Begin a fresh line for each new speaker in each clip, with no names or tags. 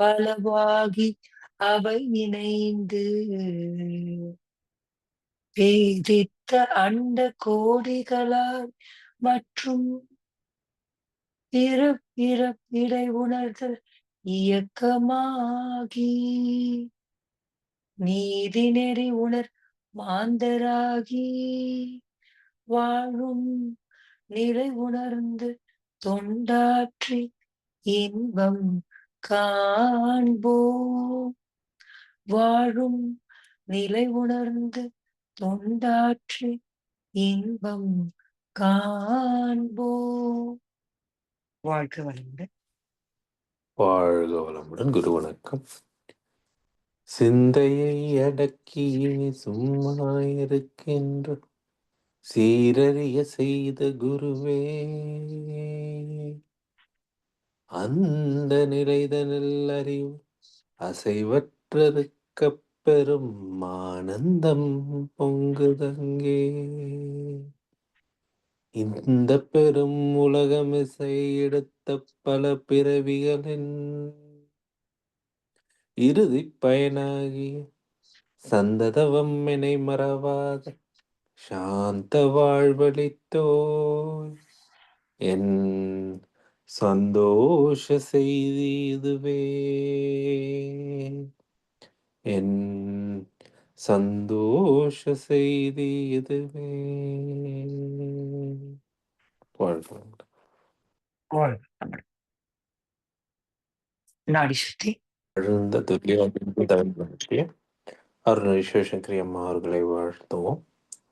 பலவாகி அவை இணைந்து பேரித்த அண்ட கோடிகளால் மற்றும் பிறப்பிறப்பிடை உணர்தல் இயக்கமாகி. நீதி நெறி உணர் மாந்தராகி. வாழும் நிலை உணர்ந்து தொண்டாற்றி இன்பம் காண்போம் வாழும் நிலை உணர்ந்து தொண்டாற்றி இன்பம் காண்போம் வாழ்க வளமுடன்.
வாழ்க வளமுடன் குரு வணக்கம். சிந்தையை அடக்கி சும்மா இருக்கின்ற சீரறிய செய்த குருவே. அந்த நிலைதனில் அறிவு அசைவற்றிருக்க பெரும் ஆனந்தம் பொங்குதங்கே. இந்த பெரும் உலகம் இசை எடுத்த பல பிறவிகளின் இறுதி பயனாகி சந்ததவம் என மறவாத சாந்த வாழ்வழித்தோய். என் சந்தோஷ செய்தி இதுவே. என் சந்தோஷ செய்தி இதுவே.
நாடி சுத்தி.
எழுந்த துல்லிய அருணரி சிவசங்கரி அம்மா அவர்களை வாழ்த்துவோம்.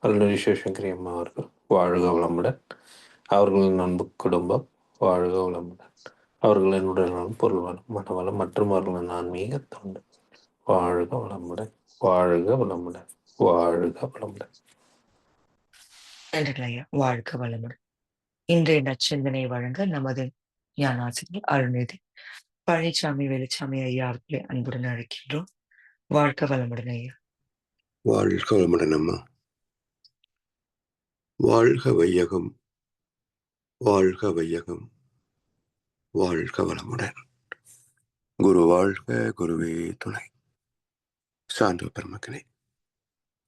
அருணரி சிவசங்கரி அம்மா அவர்கள் வாழ்க வளமுடன். அவர்களின் அன்பு குடும்பம். வாழ்க வளமுடன் அவர்களின் உடல்நலம் பொருள் வளம் மனவளம் மற்றும் அவர்களின் ஆன்மீக தொண்டு. வாழ்க வளமுடன் வாழ்க வளமுடன் வாழ்க வளமுடன்.
நன்றிகள் ஐயா வாழ்க வளமுடன். இன்றைய நச்சிந்தனை வழங்க நமது ஞானாசிரியர் அருள்நிதி பழனிசாமி வெளிச்சாமி ஐயா அவர்களை அன்புடன் அழைக்கின்றோம். வாழ்க வளமுடன் ஐயா.
வாழ்க வளமுடன் அம்மா. வாழ்க வையகம். வாழ்க வையகம் வாழ்க வளமுடன். குரு வாழ்க குருவே துணை. சான்ற பெருமக்களே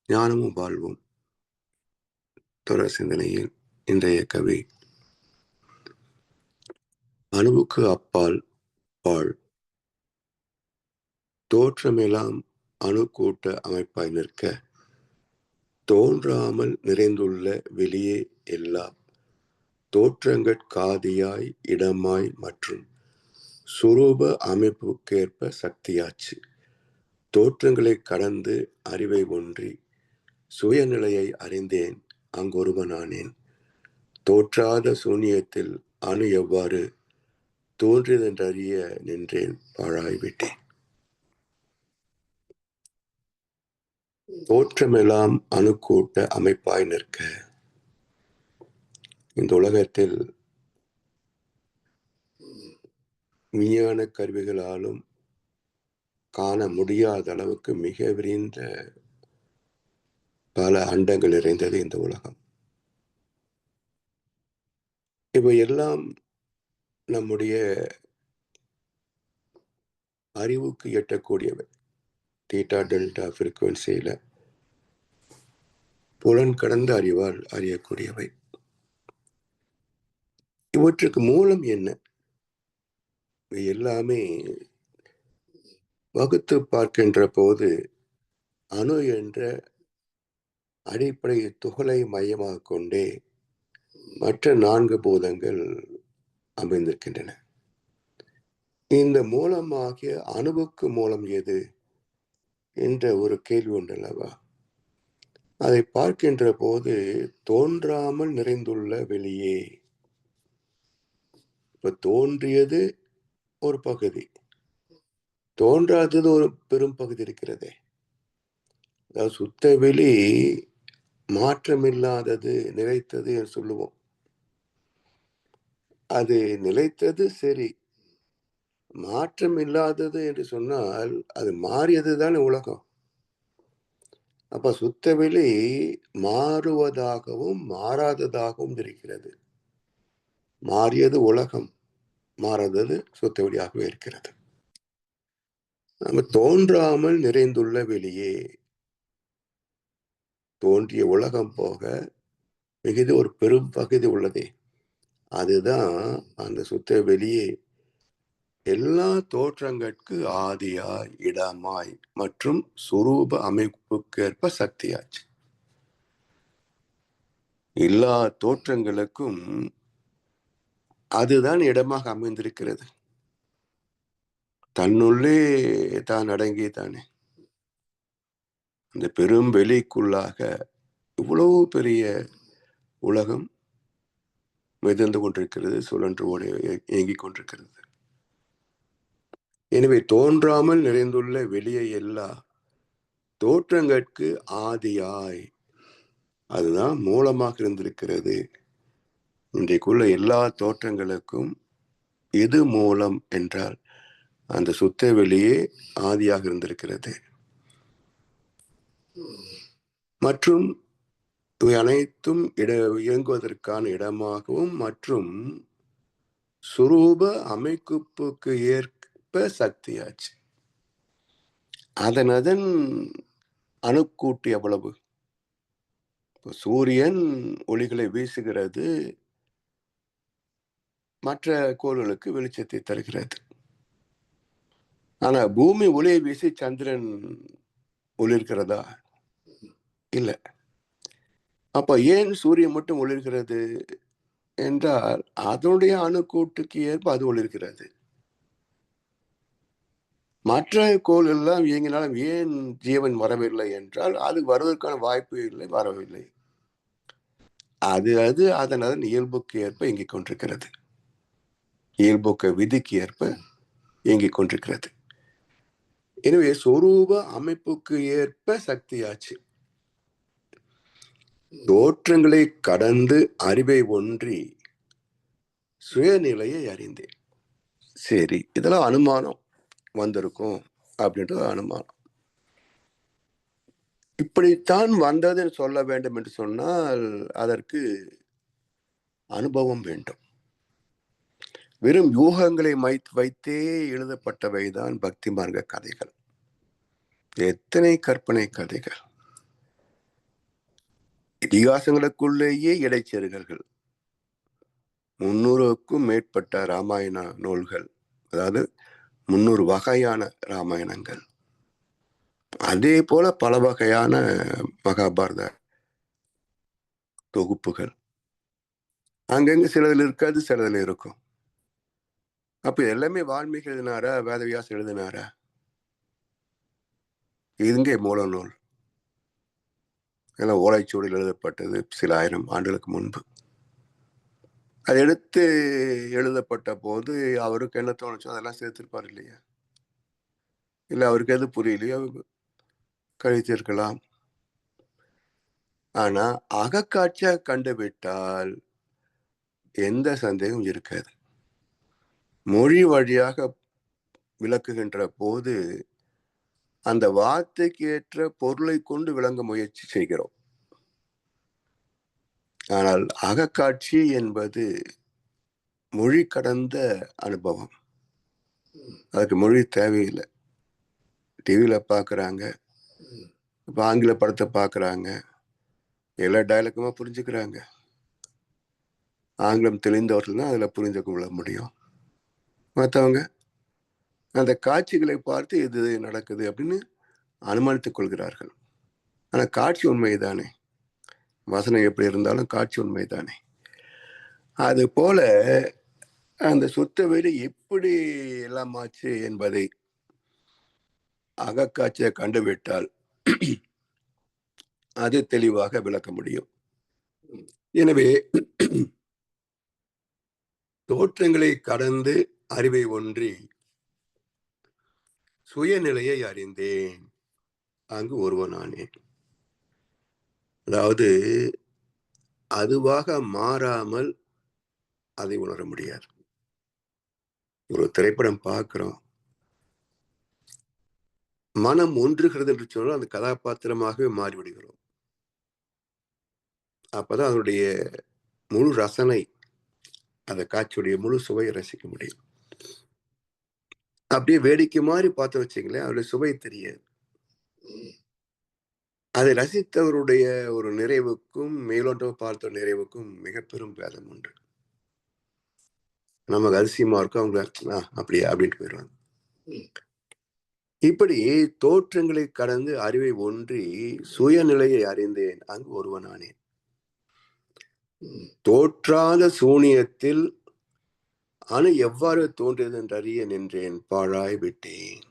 ஞானமும் வாழ்வும் தொடர் சிந்தனையில் இன்றைய கவி அணுவுக்கு அப்பால் வாழ். தோற்றமெல்லாம் அணு கூட்ட அமைப்பாய் நிற்க தோன்றாமல் நிறைந்துள்ள வெளியே எல்லாம். தோற்றங்கட்காதியாய் இடமாய் மற்றும் சுரூப அமைப்புக்கேற்ப சக்தியாச்சு. தோற்றங்களை கடந்து அறிவை ஒன்றி சுயநிலையை அறிந்தேன் அங்கொருவனானேன். தோற்றாத சூன்யத்தில் அணு எவ்வாறு தோன்றியதென்றறிய நின்றேன் பாழாய்விட்டேன். தோற்றமெல்லாம் அணுக்கூட்ட அமைப்பாய் நிற்க இந்த உலகத்தில் விஞ்ஞான கருவிகளாலும் காண முடியாத அளவுக்கு மிக விரிந்த பல அண்டங்கள் நிறைந்தது இந்த உலகம். இவை எல்லாம் நம்முடைய அறிவுக்கு எட்டக்கூடியவை. தீட்டா டெல்டா ஃப்ரீக்குவன்சியில் புலன் கடந்த அறிவால் அறியக்கூடியவை. இவற்றுக்கு மூலம் என்ன? இவை எல்லாமே வகுத்து பார்க்கின்ற போது அணு என்ற அடிப்படை துகளை மையமாக கொண்டே மற்ற நான்கு பூதங்கள் அமைந்திருக்கின்றன. இந்த மூலமாகிய அணுவுக்கு மூலம் எது? என்ற ஒரு கேள்வி உண்டல்லவா அதை பார்க்கின்ற போது தோன்றாமல் நிறைந்துள்ள வெளியே இப்ப தோன்றியது ஒரு பகுதி. தோன்றாதது ஒரு பெரும் பகுதி இருக்கிறதே. அதாவது சுத்த வெளி மாற்றமில்லாதது நிலைத்தது என்று சொல்லுவோம். அது நிலைத்தது சரி. மாற்றம் இல்லாதது என்று சொன்னால் அது மாறியது தானே உலகம். அப்ப சுத்த வெளி மாறுவதாகவும் மாறாததாகவும் இருக்கிறது. மாறியது உலகம். மாறாதது சுத்தவெளியாகவே இருக்கிறது. நம்ம தோன்றாமல் நிறைந்துள்ள வெளியே தோன்றிய உலகம் போக மிகுதி ஒரு பெரும் பகுதி உள்ளதே. அதுதான் அந்த சுத்த வெளியே எல்லா தோற்றங்கட்கு ஆதியாய் இடமாய் மற்றும் சுரூப அமைப்புக்கேற்ப சக்தியாச்சு. எல்லா தோற்றங்களுக்கும் அதுதான் இடமாக அமைந்திருக்கிறது. தன்னுள்ளே தான் அடங்கி தானே. இந்த பெரும் வெளிக்குள்ளாக இவ்வளவு பெரிய உலகம் மிதந்து கொண்டிருக்கிறது சுழன்று ஓடி இயங்கிக் கொண்டிருக்கிறது. எனவே தோன்றாமல் நிறைந்துள்ள வெளியே எல்லா தோற்றங்கட்கு ஆதியாய். அதுதான் மூலமாக இருந்திருக்கிறது. இன்றைக்குள்ள எல்லா தோற்றங்களுக்கும் எது மூலம் என்றால் அந்த சுத்த வெளியே ஆதியாக இருந்திருக்கிறது. மற்றும் இவை அனைத்தும் இட இயங்குவதற்கான இடமாகவும் மற்றும் சுரூப அமைப்புக்கு ஏற்ப சக்தியாச்சு. அதன் அதன் அணுக்கூட்டு எவ்வளவு? சூரியன் ஒளிகளை வீசுகிறது மற்ற கோள்களுக்கு வெளிச்சத்தை தருகிறது. ஆனா பூமி ஒளியை வீசி சந்திரன் ஒளிர்கிறதா? இல்லை. அப்ப ஏன் சூரியன் மட்டும் ஒளிர்கிறது என்றால் அதனுடைய அணுக்கூட்டுக்கு ஏற்ப அது ஒளிர்கிறது. மற்ற கோள் எல்லாம் இயங்கினாலும் ஏன் ஜீவன் வரவில்லை என்றால் அது வருவதற்கான வாய்ப்பு இல்லை வரவில்லை. அது அது அதன் அதன் இயல்புக்கு ஏற்ப இயங்கிக் கொண்டிருக்கிறது. இயல்புக்கு விதிக்கு ஏற்ப இயங்கிக் கொண்டிருக்கிறது. எனவே சொரூப அமைப்புக்கு ஏற்ப சக்தியாச்சு. தோற்றங்களை கடந்து அறிவை ஒன்றி சுயநிலையை அறிந்தேன். சரி இதெல்லாம் அனுமானம் வந்திருக்கும் அப்படின்றது அனுமானம். இப்படித்தான் வந்ததுன்னு சொல்ல வேண்டும் என்று சொன்னால் அதற்கு அனுபவம் வேண்டும். வெறும் யூகங்களை வைத்தே எழுதப்பட்டவைதான் பக்தி மார்க்க கதைகள். எத்தனை கற்பனை கதைகள். இதிகாசங்களுக்குள்ளேயே இடைச்செருகல்கள். முன்னூறுக்கும் மேற்பட்ட ராமாயண நூல்கள். அதாவது முன்னூறு வகையான ராமாயணங்கள். அதே போல பல வகையான மகாபாரத தொகுப்புகள். அங்கங்க சிலதில் இருக்காது சிலதில் இருக்கும். அப்ப எல்லாமே வால்மீகி எழுதினாரா வேதவியாஸ் எழுதினாரா? இதுங்க மூல நூல் எல்லாம் ஓலைச்சுவடியில் எழுதப்பட்டது சில ஆயிரம் ஆண்டுகளுக்கு முன்பு. அது எடுத்து எழுதப்பட்ட போது அவருக்கு என்ன தோணுச்சோ அதெல்லாம் சேர்த்திருப்பார் இல்லையா? இல்லை அவருக்கு எது புரியலையோ கழித்திருக்கலாம். ஆனா அகக்காட்சியாக கண்டுவிட்டால் எந்த சந்தேகம் இருக்காது. மொழி வழியாக விளக்குகின்ற போது அந்த வார்த்தைக்கு ஏற்ற பொருளை கொண்டு விளங்க முயற்சி செய்கிறோம். ஆனால் அகக்காட்சி என்பது மொழி கடந்த அனுபவம். அதுக்கு மொழி தேவையில்லை. டிவியில் பார்க்குறாங்க. இப்போ ஆங்கில படத்தை பார்க்குறாங்க. எல்லா டைலாக்குமா புரிஞ்சுக்கிறாங்க. ஆங்கிலம் தெளிந்தவர்கள் தான் அதில் புரிஞ்சுக்க கொள்ள முடியும். மற்றவங்க அந்த காட்சிகளை பார்த்து இது நடக்குது அப்படின்னு அனுமானித்துக் கொள்கிறார்கள். ஆனால் காட்சி உண்மைதானே வசனம் எப்படி இருந்தாலும் காட்சி உண்மைதானே அது போல அந்த சுத்த வீடு எப்படி எல்லாம் ஆச்சு என்பதை அகக்காட்சியை கண்டுவிட்டால் அது தெளிவாக விளக்க முடியும். எனவே தோற்றங்களை கடந்து அறிவை ஒன்றி சுயநிலையை அறிந்தேன். அங்கு ஒருவனானேன் அதாவது அதுவாக மாறாமல் அதை உணர முடியாது. ஒரு திரைப்படம் பார்க்கிறோம். மனம் ஒன்றுகிறது என்று சொன்னால் அந்த கதாபாத்திரமாகவே மாறிவிடுகிறோம். அப்பதான் அதனுடைய முழு ரசனை அந்த காட்சியுடைய முழு சுவையை ரசிக்க முடியும். அப்படியே வேடிக்கை மாதிரி பார்த்து வச்சிங்களேன் அவருடைய சுவை தெரியாது. அதை ரசித்தவருடைய ஒரு நிறைவுக்கும் மேலோட்டம் பார்த்த நிறைவுக்கும் மிக பெரும் பேதம் உண்டு. நமக்கு அதிசயமா இருக்கும் அவங்க அப்படியா அப்படின்ட்டு போயிடுவாங்க. இப்படி தோற்றங்களை கடந்து அறிவை ஒன்றி சுயநிலையை அறிந்தேன் அங்கு ஒருவனானேன். தோற்றாத சூனியத்தில் அணு எவ்வாறு தோன்றியது என்று அறிய நின்றேன். பாழாய் விட்டேன்.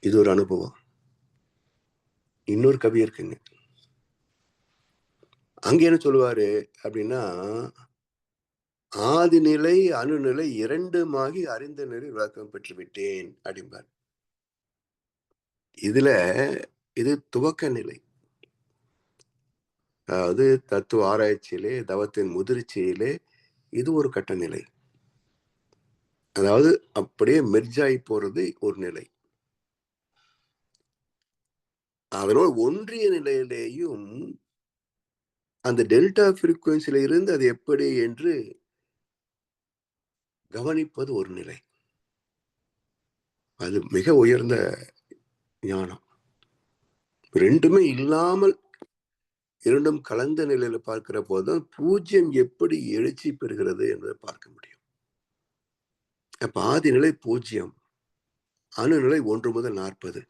இது ஒரு அனுபவம். இன்னொரு கவி இருக்குங்க. அங்க என்ன சொல்லுவாரு அப்படின்னா ஆதிநிலை அணுநிலை இரண்டுமாகி அறிந்த நிலை விளக்கம் பெற்று விட்டேன் அப்படிம்பார். இதுல இது துவக்க நிலை. அதாவது தத்துவ ஆராய்ச்சியிலே தவத்தின் முதிர்ச்சியிலே இது ஒரு கட்ட நிலை. அதாவது அப்படியே மெர்ஜாய் போறது ஒரு நிலை. அதனால் ஒன்றிய நிலையிலேயும் அந்த டெல்டா ஃப்ரீக்குவன்சில இருந்து அது எப்படி என்று கவனிப்பது ஒரு நிலை. அது மிக உயர்ந்த ஞானம். ரெண்டுமே இல்லாமல் இரண்டும் கலந்த நிலையில பார்க்கிற போதுதான் பூஜ்யம் எப்படி எழுச்சி பெறுகிறது என்பதை பார்க்க முடியும். அப்ப ஆதி நிலை பூஜ்யம் அணுநிலை ஒன்று முதல் நாற்பது.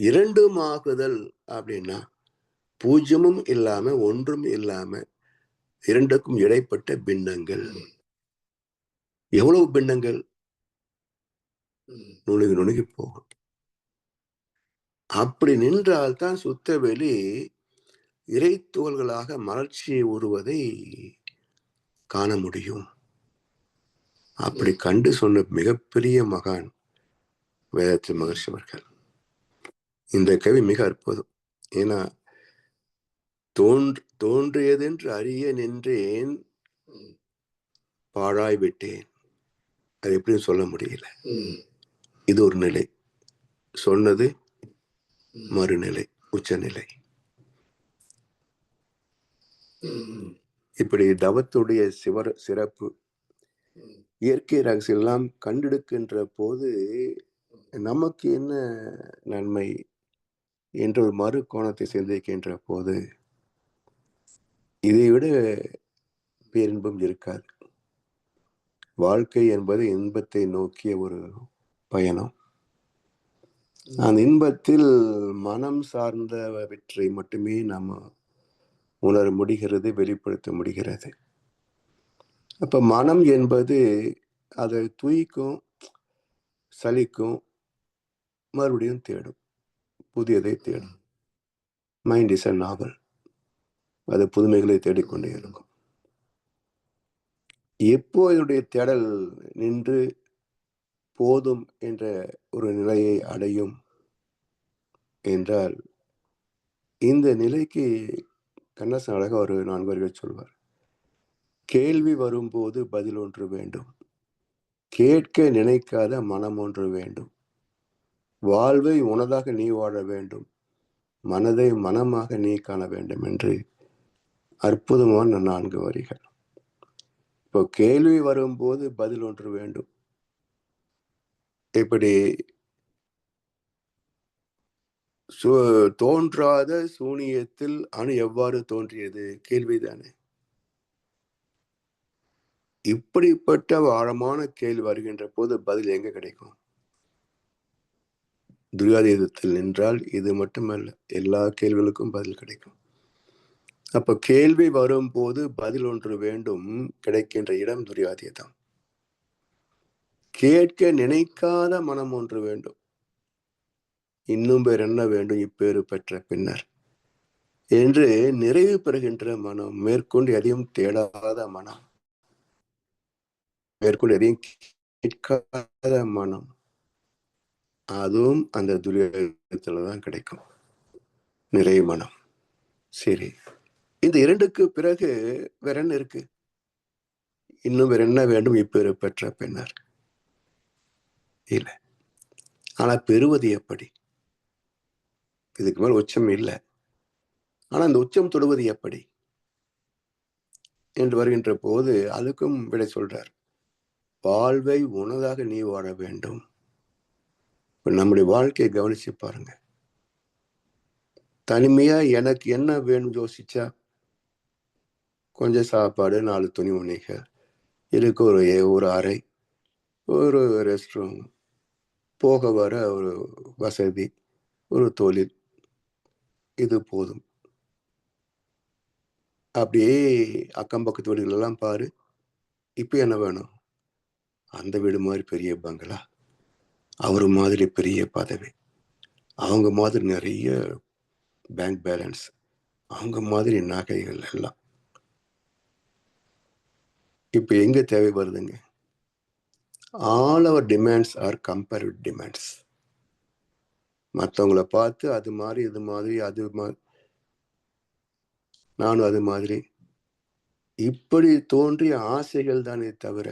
இரண்டும் ஆகுதல் அப்படின்னா பூஜ்யமும் இல்லாம ஒன்றும் இல்லாம இரண்டுக்கும் இடைப்பட்ட பின்னங்கள். எவ்வளவு பின்னங்கள்? நுணுகி நுணுகி போகும். அப்படி நின்றால்தான் சுத்த வெளி இறைத்துகள்களாக மலர்ச்சியை உருவதை காண முடியும். அப்படி கண்டு சொன்ன மிகப்பெரிய மகான் வேதத்தில் மகர்ஷி அவர்கள். இந்த கவி மிக அற்புதம். ஏன்னா தோன்று தோன்றியதென்று அறிய நின்றேன் பாழாய் விட்டேன். அது எப்படின்னு சொல்ல முடியல. இது ஒரு நிலை. சொன்னது மறுநிலை உச்சநிலை. இப்படி தவத்துடைய சிவர சிறப்பு இயற்கை ரகசியம் எல்லாம் கண்டெடுக்கின்ற போது நமக்கு என்ன நன்மை என்ற ஒரு மறு கோணத்தை சிந்திக்கின்ற போது இதை விட பேரின்பம் இருக்காது. வாழ்க்கை என்பது இன்பத்தை நோக்கிய ஒரு பயணம். அந்த இன்பத்தில் மனம் சார்ந்தவற்றை மட்டுமே நாம் உணர முடிகிறது வெளிப்படுத்த முடிகிறது அப்போ மனம் என்பது அதை தூய்க்கும் சலிக்கும் மறுபடியும் தேடும். புதியதை தேடும். மைண்ட் இஸ் அ நாவல் அது புதுமைகளை தேடிக்கொண்டே இருக்கும். எப்போ இதனுடைய தேடல் நின்று போதும் என்ற ஒரு நிலையை அடையும் என்றால் இந்த நிலைக்கு கண்ணாசன் அழகாக ஒரு நான்கு வரிகள் சொல்வார். கேள்வி வரும்போது பதில் ஒன்று வேண்டும். கேட்க நினைக்காத மனம் ஒன்று வேண்டும். வாழ்வை உனதாக நீ வாழ வேண்டும். மனதை மனமாக நீ காண வேண்டும் என்று அற்புதமான நான்கு வரிகள். இப்போ கேள்வி வரும்போது பதில் ஒன்று வேண்டும். இப்படி தோன்றாத சூனியத்தில் அணு எவ்வாறு தோன்றியது? கேள்விதானே இப்படிப்பட்ட ஆழமான கேள்வி வருகின்ற போது பதில் எங்க கிடைக்கும்? துரியாதீதத்தில் நின்றால் இது மட்டுமல்ல எல்லா கேள்விகளுக்கும் பதில் கிடைக்கும். அப்ப கேள்வி வரும்போது பதில் ஒன்று வேண்டும் கிடைக்கின்ற இடம் துரியாதீதம். கேட்க நினைக்காத மனம் ஒன்று வேண்டும். இன்னும் பேர் என்ன வேண்டும்? இப்பேறு பெற்ற பின்னர். என்று நிறைவு பெறுகின்ற மனம் மேற்கொண்டு எதையும் தேடாத மனம். மேற்கொண்டு எதையும் கேட்காத மனம். அதுவும் அந்த துரியத்துல தான் கிடைக்கும். நிறைவு மனம். சரி. இந்த இரண்டுக்கு பிறகு வேற என்ன இருக்கு? இன்னும் வேற என்ன வேண்டும்? இப்பேறு பெற்ற பின்னர். இல்லை. ஆனா பெறுவது எப்படி? இதுக்கு மேல் உச்சம் இல்லை. ஆனால் அந்த உச்சம் தொடுவது எப்படி? என்று வருகின்ற போது அதுக்கும் விடை சொல்றார். வாழ்வை உனதாக நீ வாழ வேண்டும். இப்போ நம்முடைய வாழ்க்கையை கவனிச்சு பாருங்க. தனிமையா எனக்கு என்ன வேணும் யோசிச்சா? கொஞ்சம் சாப்பாடு நாலு துணி உணிகள் இருக்கு ஒரு ஒரு அறை ஒரு ரெஸ்ட் ரூம் போக வர ஒரு வசதி ஒரு தொழில் இது போதும். அப்படியே அக்கம் பக்கத்து வீடுகளெல்லாம் பாரு. இப்போ என்ன வேணும்? அந்த வீடு மாதிரி பெரிய பங்களா. அவர் மாதிரி பெரிய பதவி. அவங்க மாதிரி நிறைய பேங்க் பேலன்ஸ் அவங்க மாதிரி நகைகள் எல்லாம். இப்போ எங்கே தேவை வருதுங்க? All our demands are comparative demands மற்றவங்கள பார்த்து அது மாதிரி இது மாதிரி அது மாதிரி நானும் அது மாதிரி. இப்படி தோன்றிய ஆசைகள் தானே தவிர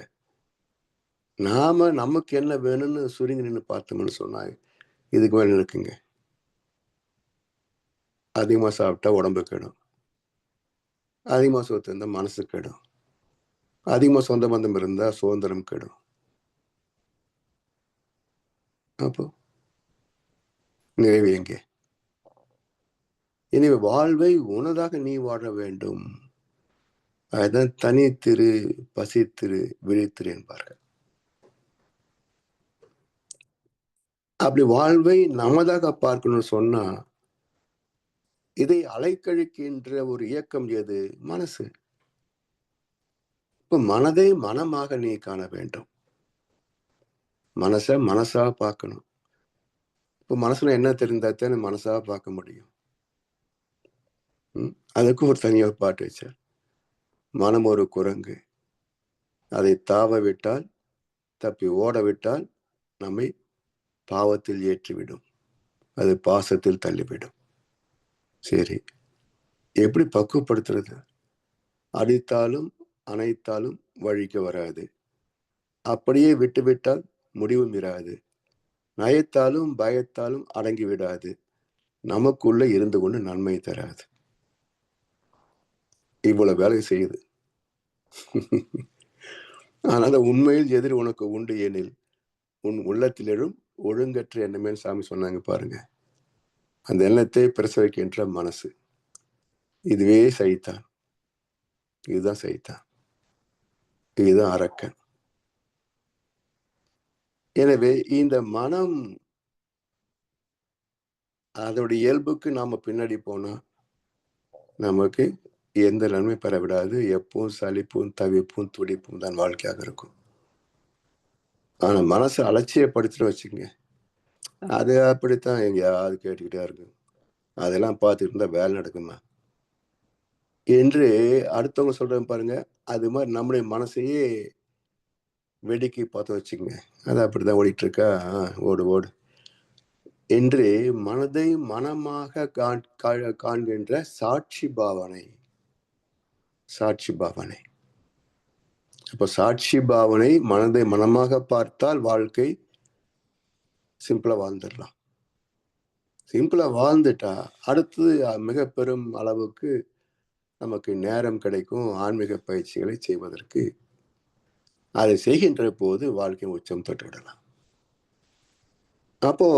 நாம நமக்கு என்ன வேணும்னு சுருங்கி நின்று பார்த்தோம்னு சொன்னாங்க இதுக்கு மேலே இருக்குங்க அதிகமாக சாப்பிட்டா உடம்பு கெடும். அதிகமாக சொத்து இருந்தால் மனசு கெடும். அதிகமாக சொந்த பந்தம் இருந்தால் சுதந்திரம் கெடும். அப்போ நிறைவு எங்கே எனவே வாழ்வை உனதாக நீ வாழ வேண்டும். அதுதான் தனித்திரு பசித்திரு விழித்திரு என்பார்கள். அப்படி வாழ்வை நமதாக பார்க்கணும்னு சொன்னா இதை அலைக்கழிக்கின்ற ஒரு இயக்கம் எது? மனசு. இப்ப மனதை மனமாக நீ காண வேண்டும். மனச மனசா பார்க்கணும். இப்போ மனசுல என்ன தெரிந்தாத்தானே மனசாக பார்க்க முடியும். ம்? அதுக்கு ஒரு தனியாக பாட்டு வச்சார். மனம் ஒரு குரங்கு. அதை தாவ விட்டால் தப்பி ஓட விட்டால் நம்மை பாவத்தில் ஏற்றிவிடும். அது பாசத்தில் தள்ளிவிடும். சரி. எப்படி பக்குவப்படுத்துறது? அடித்தாலும் அணைத்தாலும் வழிக்கு வராது. அப்படியே விட்டுவிட்டால் முடிவும் இராது. நயத்தாலும் பயத்தாலும் அடங்கி விடாது நமக்குள்ள இருந்து கொண்டு நன்மை தராது. இவ்வளவு வேலை செய்யுது. ஆனால் உண்மையில் எதிர் உனக்கு உண்டு எனில் உன் உள்ளத்தில் எழும் ஒழுங்கற்ற எண்ணமே சாமி சொன்னாங்க பாருங்க. அந்த எண்ணத்தை பிரசவிக்கின்ற மனசு. இதுவே சைத்தான். இதுதான் சைத்தான். இதுதான் அரக்கன். எனவே இந்த மனம் அதோடைய இயல்புக்கு நாம பின்னாடி போனா நமக்கு எந்த நன்மை பெற விடாது எப்பவும் சளிப்பும் தவிப்பும் துடிப்பும் தான் வாழ்க்கையாக இருக்கும். ஆனா மனசை அலட்சியப்படுத்திட்டு வச்சுக்கோங்க. அது அப்படித்தான் எங்கேயாவது கேட்டுக்கிட்டே இருக்கும். அதெல்லாம் பார்த்துட்டு இருந்தா வேலை நடக்குமா? என்று அடுத்தவங்க சொல்றேன் பாருங்க. அது மாதிரி நம்முடைய மனசையே வெடிக்கி பார்த்து வச்சுக்கோங்க. அது அப்படிதான் தான் இருக்கா ஆ, ஓடு ஓடு. என்று மனதை மனமாக காண்- கா- காண்கின்ற சாட்சி பாவனை. சாட்சி பாவனை. அப்போ சாட்சி பாவனை மனதை மனமாக பார்த்தால் வாழ்க்கை சிம்பிளாக வாழ்ந்துடலாம். சிம்பிளாக வாழ்ந்துட்டா அடுத்தது மிக பெரும் அளவுக்கு நமக்கு நேரம் கிடைக்கும். ஆன்மீக பயிற்சிகளை செய்வதற்கு அதை செய்கின்ற போது வாழ்க்கை உச்சம் தொட்டு விடலாம் அப்போ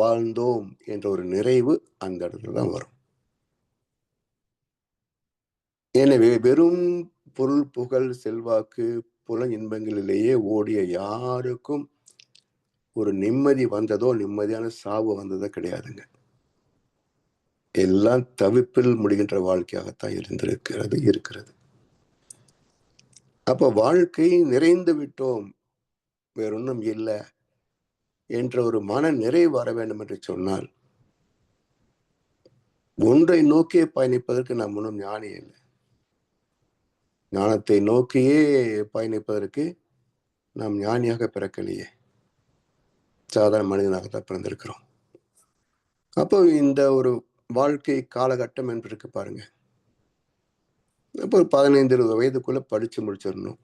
வாழ்ந்தோம் என்ற ஒரு நிறைவு அந்த இடத்துல தான் வரும். எனவே வெறும் பொருள் புகழ் செல்வாக்கு புல இன்பங்களிலேயே ஓடிய யாருக்கும் ஒரு நிம்மதி வந்ததோ நிம்மதியான சாவு வந்ததோ கிடையாதுங்க. எல்லாம் தவிப்பில் முடிகின்ற வாழ்க்கையாகத்தான் இருந்திருக்கிறது இருக்கிறது. அப்ப வாழ்க்கை நிறைந்து விட்டோம். வேறொன்றும் இல்லை. என்ற ஒரு மன நிறைவு வர வேண்டும் என்று சொன்னால் ஒன்றை நோக்கியே பயணிப்பதற்கு நாம் ஒன்றும் ஞானி இல்லை. ஞானத்தை நோக்கியே பயணிப்பதற்கு நாம் ஞானியாக பிறக்கலையே. சாதாரண மனிதனாகத்தான் பிறந்திருக்கிறோம். அப்போ இந்த ஒரு வாழ்க்கை காலகட்டம் என்று இருக்கு பாருங்கள் இப்போ ஒரு பதினைந்து இருபது வயதுக்குள்ளே படித்து முடிச்சிடணும்.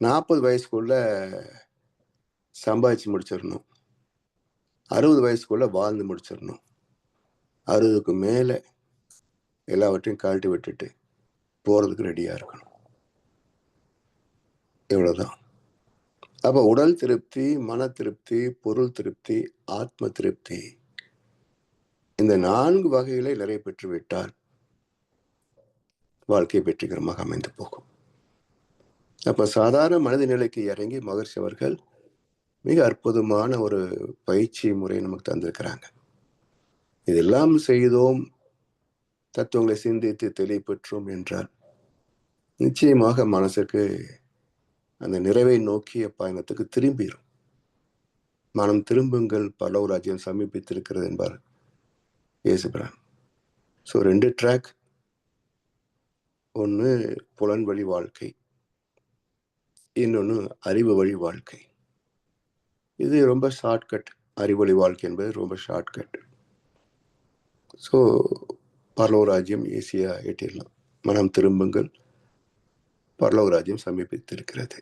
நாற்பது வயசுக்குள்ள சம்பாதிச்சு முடிச்சிடணும். அறுபது வயசுக்குள்ள வாழ்ந்து முடிச்சிடணும். அறுபதுக்கு மேலே எல்லாவற்றையும் கழட்டி விட்டுட்டு போகிறதுக்கு ரெடியாக இருக்கணும். இவ்வளோதான் அப்போ உடல் திருப்தி மன திருப்தி பொருள் திருப்தி ஆத்ம திருப்தி இந்த நான்கு வகைகளை நிறைய பெற்று விட்டால் வாழ்க்கை வெற்றிகரமாக அமைந்து போகும். அப்ப சாதாரண மனித நிலைக்கு இறங்கி மகர்ஷி அவர்கள் மிக அற்புதமான ஒரு பயிற்சி முறை நமக்கு தந்திருக்கிறாங்க. இதெல்லாம் செய்தோம் தத்துவங்களை சிந்தித்து தெளிப்பற்றோம் என்றால் நிச்சயமாக மனசுக்கு அந்த நிறைவை நோக்கிய பயணத்துக்கு திரும்பிடும் மனம் திரும்புங்கள் பல்லவ ராஜ்யம் சமீபித்திருக்கிறது என்பார் இயேசுபிரான் ஸோ ரெண்டு ட்ராக் ஒன்று புலன் வழி வாழ்க்கை இன்னொன்று அறிவு வழி வாழ்க்கை. இது ரொம்ப ஷார்ட்கட் அறிவழி வாழ்க்கை என்பது ரொம்ப ஷார்ட்கட் ஸோ பரலோராஜ்யம் ஈஸியாக எட்டிடலாம். மனம் திரும்புங்கள். பரலோராஜ்யம் சமீபித்திருக்கிறது.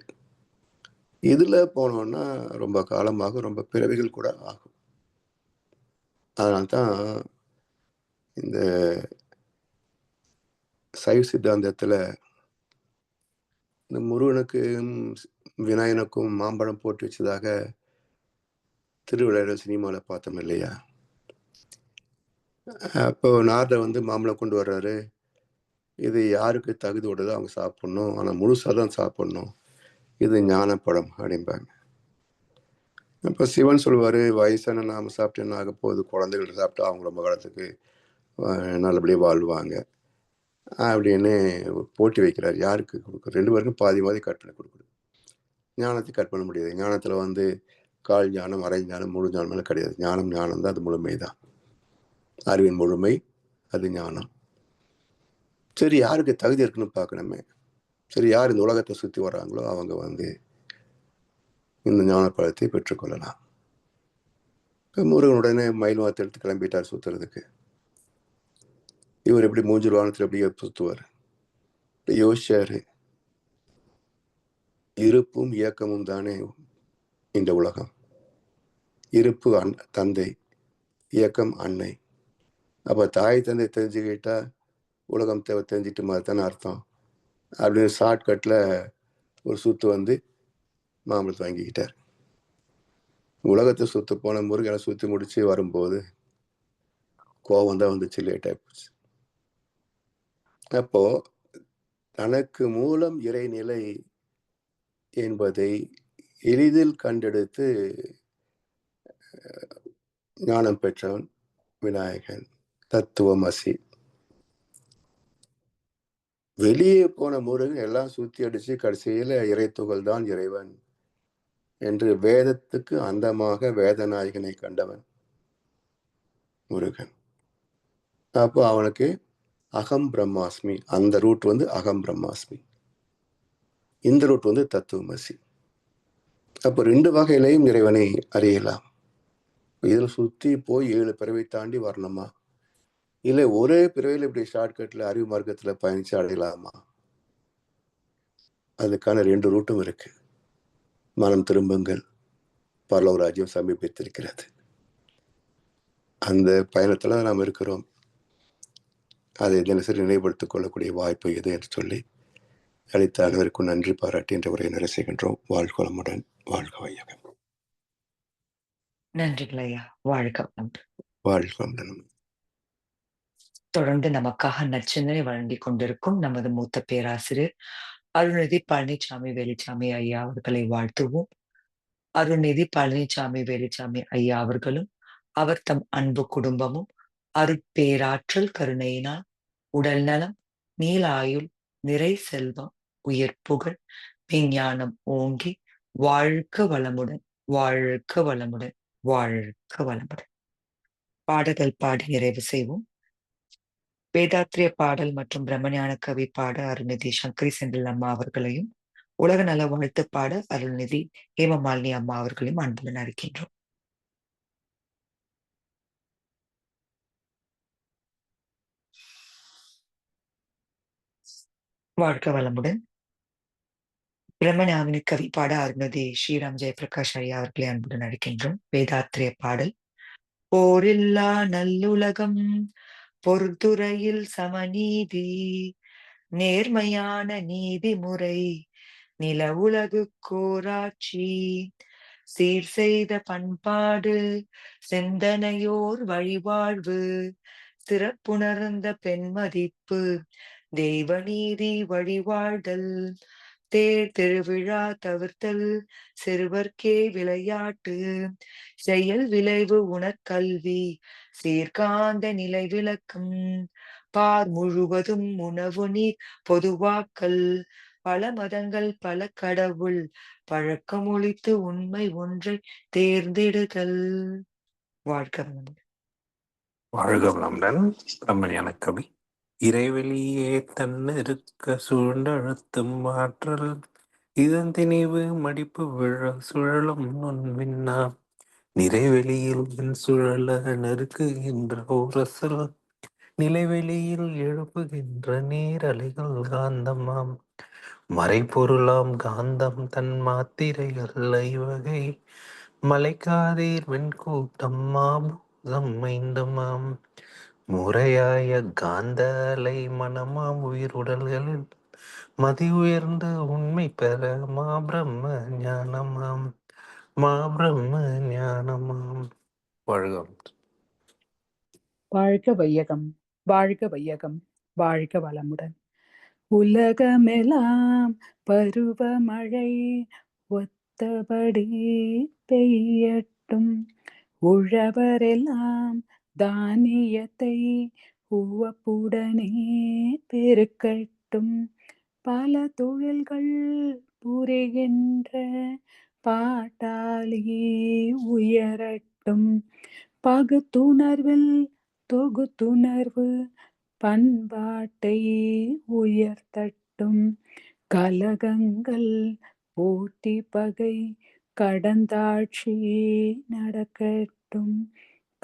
இதில் போனோன்னா ரொம்ப காலமாக ரொம்ப பிறவிகள் கூட ஆகும். அதனால்தான் இந்த சைவ சித்தாந்தத்தில் இந்த முருகனுக்கும் விநாயகனுக்கும் மாம்பழம் போட்டு வச்சதாக திருவிழா சினிமாவில் பார்த்தோம் இல்லையா? அப்போ நாரதர் வந்து மாம்பழம் கொண்டு வர்றாரு. இது யாருக்கு தகுதி விடுதோ அவங்க சாப்பிட்ணும். ஆனால் முழுசாக தான் சாப்பிட்ணும். இது ஞானப்பழம் அப்படிம்பாங்க. அப்போ சிவன் சொல்லுவார் வயசான நாம் சாப்பிட்டு என்ன ஆக போகுது? குழந்தைகள் சாப்பிட்டா அவங்க ரொம்ப காலத்துக்கு நல்லபடியாக வாழ்வாங்க. அப்படின்னு போட்டி வைக்கிறார். யாருக்கு கொடுக்குறது ரெண்டு பேருக்கும் பாதி பாதி கட் பண்ணி ஞானத்தை கட் பண்ண முடியாது. ஞானத்தில் வந்து கால் ஞானம் அரை ஞானம் முழு ஞானம் கிடையாது. ஞானம் ஞானம் தான் அது முழுமை தான். அறிவின் முழுமை அது ஞானம். சரி யாருக்கு தகுதி இருக்குன்னு பார்க்கணுமே. சரி யார் இந்த உலகத்தை சுற்றி வர்றாங்களோ அவங்க வந்து இந்த ஞான பழத்தை பெற்றுக்கொள்ளலாம் முருகன் உடனே மயில் வாத்து எடுத்து கிளம்பிட்டார் சுற்றுறதுக்கு இவர் எப்படி மூஞ்சூர் வானத்தில் எப்படி சுத்துவார். யோசிச்சாரு இருப்பும் இயக்கமும் தானே இந்த உலகம். இருப்பு அன் தந்தை இயக்கம் அன்னை. அப்போ தாய் தந்தை தெரிஞ்சுக்கிட்டா உலகம் தேவை தெரிஞ்சிட்டு மாதிரி தானே அர்த்தம். அப்படின்னு ஷார்ட்கட்டில் ஒரு சுத்து வந்து மாம்பழத்தை வாங்கிக்கிட்டார். உலகத்தை சுற்று போன முருகனை சுற்றி முடிச்சு வரும்போது கோபம் தான் வந்துச்சு லேட் ஆகிப்போச்சு அப்போ தனக்கு மூலம் இறைநிலை என்பதை எளிதில் கண்டெடுத்து ஞானம் பெற்றவன் விநாயகன் தத்துவமசி வெளியே போன முருகன் எல்லாம் சுத்தி அடிச்சு கடைசியில இறைத்துகள் தான் இறைவன் என்று வேதத்துக்கு அந்தமாக வேதநாயகனை கண்டவன் முருகன். அப்போ அவனுக்கு அகம் பிரம்மாஸ்மி. அந்த ரூட் வந்து அகம் பிரம்மாஸ்மி. இந்த ரூட் வந்து தத்துவமசி. அப்போ ரெண்டு வகையிலையும் இறைவனை அறியலாம். இதில் சுற்றி போய் ஏழு பிறவை தாண்டி வரணுமா? இல்லை ஒரே பிறவையில் இப்படி ஷார்ட்கட்டில் அறிவு மார்க்கத்தில் பயணித்து அடையலாமா? அதுக்கான ரெண்டு ரூட்டும் இருக்கு. மனம் திரும்புங்கள். பரலவ ராஜ்யம் சமீபித்திருக்கிறது. அந்த பயணத்தில் நாம் இருக்கிறோம். அதை தினசரி நினைவுபடுத்திக் கொள்ளக்கூடிய வாய்ப்பு எது என்று சொல்லி அளித்த அனைவருக்கும் நன்றி பாராட்டி என்ற உரையை நிறைவு செய்கின்றோம். வாழ்க வளமுடன். வாழ்க வையகம்.
நன்றிகள் ஐயா. வாழ்க வளமுடன்.
வாழ்க வளமுடன்.
தொடர்ந்து நமக்காக நச்சிந்தனை வழங்கிக் கொண்டிருக்கும் நமது மூத்த பேராசிரியர் அருள்நிதி பழனிசாமி வேலுச்சாமி ஐயா அவர்களை வாழ்த்துவோம். அருள்நிதி பழனிசாமி வேலுச்சாமி ஐயா அவர்களும் அவர் தம் அன்பு குடும்பமும் அருட்பேராற்றல் கருணையினால் உடல் நலம் நீலாயுள் நிறை செல்வம் உயிர் புகழ் விஞ்ஞானம் ஓங்கி வாழ்க்க வளமுடன் வாழ்க்க வளமுடன் வாழ்க்க வளமுடன். பாடல்கள் பாடி நிறைவு செய்வோம். வேதாத்திரிய பாடல் மற்றும் பிரம்மஞான கவி பாட அருள்நிதி சங்கரி செந்தில் அம்மா அவர்களையும் உலக நல வாழ்த்து பாட அருள்நிதி ஹேமமாலினி அம்மா அவர்களையும் அன்புடன் அறிக்கின்றோம் வாழ்க வளமுடன். பிரம்மஞாவினி கவி பாட அருள்நிதி ஸ்ரீராம் ஜெயபிரகாஷ் ஐயா அவர்களை அன்புடன் அழைக்கின்றோம். வேதாத்திரிய பாடல். போரில்லா நல்லுலகம் பொறுத்துறையில் சமநீதி நேர்மையான நீதிமுறை நில உலகு கோராட்சி சீர் செய்த பண்பாடு சிந்தனையோர் வழிவாழ்வு சிறப்புணர்ந்த பெண்மதிப்பு தெய்வநீதி வழிவாழ்தல் தேர் திருவிழா தவிர்த்தல் சிறுவர்க்கே விளையாட்டு செயல் விளைவு உணர்கல்வி சீர்காந்த நிலை விளக்கம் பார் முழுவதும் உணவு நீர் பொதுவாக்கல் பல மதங்கள் பல கடவுள் பழக்கம் ஒழித்து உண்மை ஒன்றை தேர்ந்தெடுதல். வாழ்க
வாழ்க வளமுடன். கவி. இறைவெளியே தன்னிருக்க சூழ்ந்தழுத்தும் ஆற்றல் இதன் திணிவு மடிப்பு விழ சுழலும் நுண்மின்னா நிறைவெளியில் என் சுழல நெருக்குகின்ற ஓரசல் நிலைவெளியில் எழுப்புகின்ற நீரலைகள் காந்தமாம். மறைபொருளாம் காந்தம் தன் மாத்திரைகள் ஐவகை மலைக்காதீர் வெண்கூட்டம் மாபூதம் மைந்தமாம். முறையாய காந்த அலை மனமாம் உயிருடல்களில் மதி உயர்ந்து உண்மை பெற மா பிரம்ம ஞானமாம். மா பிரம்ம ஞானமாம். வாழ்கம்
வாழ்க வையகம் வாழ்க வையகம் வாழ்க வளமுடன். உலகமெல்லாம் பருவமழை ஒத்தபடி பெய்யட்டும். உழவரெல்லாம் தானியத்தை உவப்புடனே பெருக்கட்டும். பல தொழில்கள் புரிகின்ற பாட்டாளி உயரட்டும். பகுத்துணர்வில் தொகுத்துணர்வு பண்பாட்டை உயர்த்தட்டும். கலகங்கள் போட்டி பகை கடந்தாட்சி நடக்கட்டும்.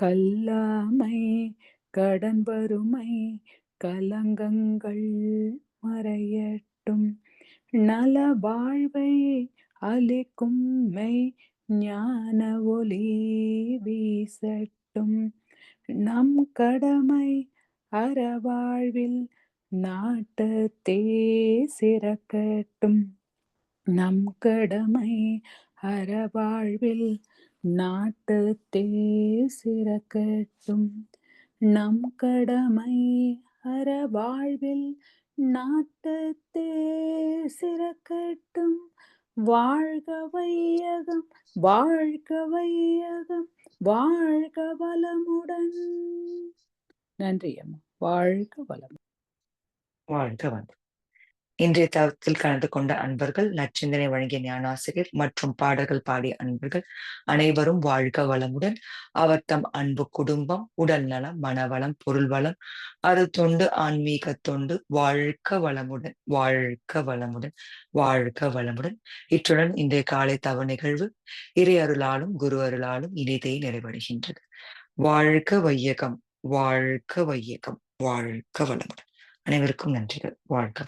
கல்லாமை கடன் வறுமை கலங்கங்கள் மறையட்டும். நல வாழ்வை அளிக்கும் மெய் ஞான ஒளி வீசட்டும். நம் கடமை அறவாழ்வில் நாட்டத்தே சிறக்கட்டும். நம் கடமை அறவாழ்வில் நாட்டத்தே சிறக்கட்டும். நம் கடமை அற வாழ்வில் நாட்டத்தே சிறக்கட்டும். வாழ்க வையகம் வாழ்க வையகம் வாழ்க வளமுடன். நன்றி அம்மா. வாழ்க வளம்
வாழ்க வளம் இன்றைய தவத்தில் கலந்து கொண்ட அன்பர்கள் நச்சிந்தனை வழங்கிய ஞானாசிரியர் மற்றும் பாடல்கள் பாடிய அன்பர்கள் அனைவரும் வாழ்க வளமுடன். அவர் தம் அன்பு குடும்பம் உடல் நலம் மனவளம் பொருள் வளம் அது தொண்டு ஆன்மீக தொண்டு வாழ்க வளமுடன் வாழ்க வளமுடன் வாழ்க வளமுடன். இத்துடன் இன்றைய காலை தவ நிகழ்வு இறை அருளாலும் குரு அருளாலும் இனிதே நிறைவடைகின்றது. வாழ்க வையகம் வாழ்க வையகம் வாழ்க வளமுடன். அனைவருக்கும் நன்றிகள். வாழ்க